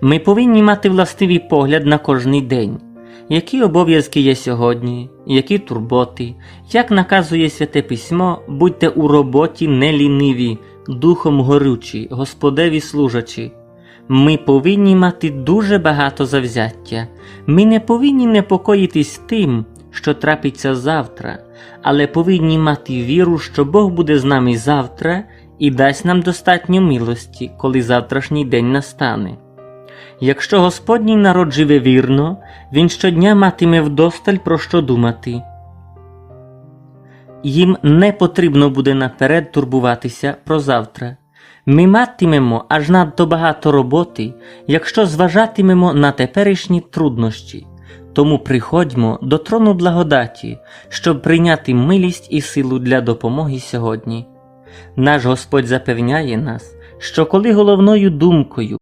Ми повинні мати властивий погляд на кожний день. Які обов'язки є сьогодні, які турботи, як наказує святе письмо, будьте у роботі не ліниві, духом горючі, Господеві служачі. Ми повинні мати дуже багато завзяття. Ми не повинні непокоїтись тим, що трапиться завтра, але повинні мати віру, що Бог буде з нами завтра і дасть нам достатньо милості, коли завтрашній день настане. Якщо Господній народ живе вірно, він щодня матиме вдосталь про що думати. Їм не потрібно буде наперед турбуватися про завтра. Ми матимемо аж надто багато роботи, якщо зважатимемо на теперішні труднощі. Тому приходьмо до трону благодаті, щоб прийняти милість і силу для допомоги сьогодні. Наш Господь запевняє нас, що коли головною думкою